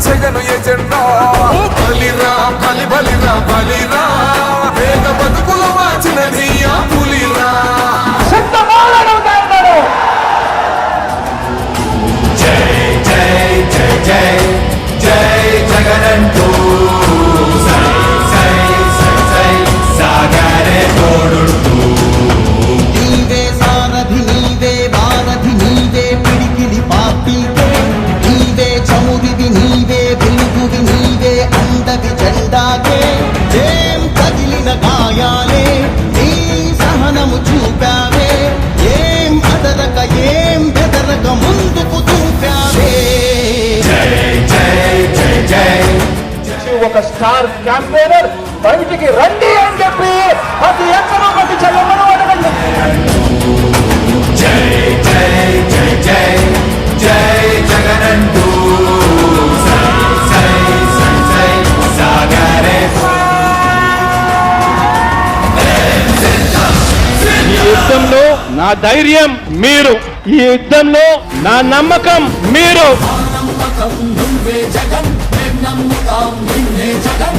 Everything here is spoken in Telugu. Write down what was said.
ఇవ్వాలన్నది జగను ఎజెండా బలిరా బలి బలిరా బలిరా. పేద బతుకుల క్యాంపెయినర్ బయటికి రండి అని చెప్పి ప్రతి ఎక్కడో ప్రతి చెల్లెమ్మను అడగండి. ఈ యుద్ధంలో నా ధైర్యం మీరు ఈ యుద్ధంలో నా నమ్మకం మీరు. నువ్వే జగన్ జగన్.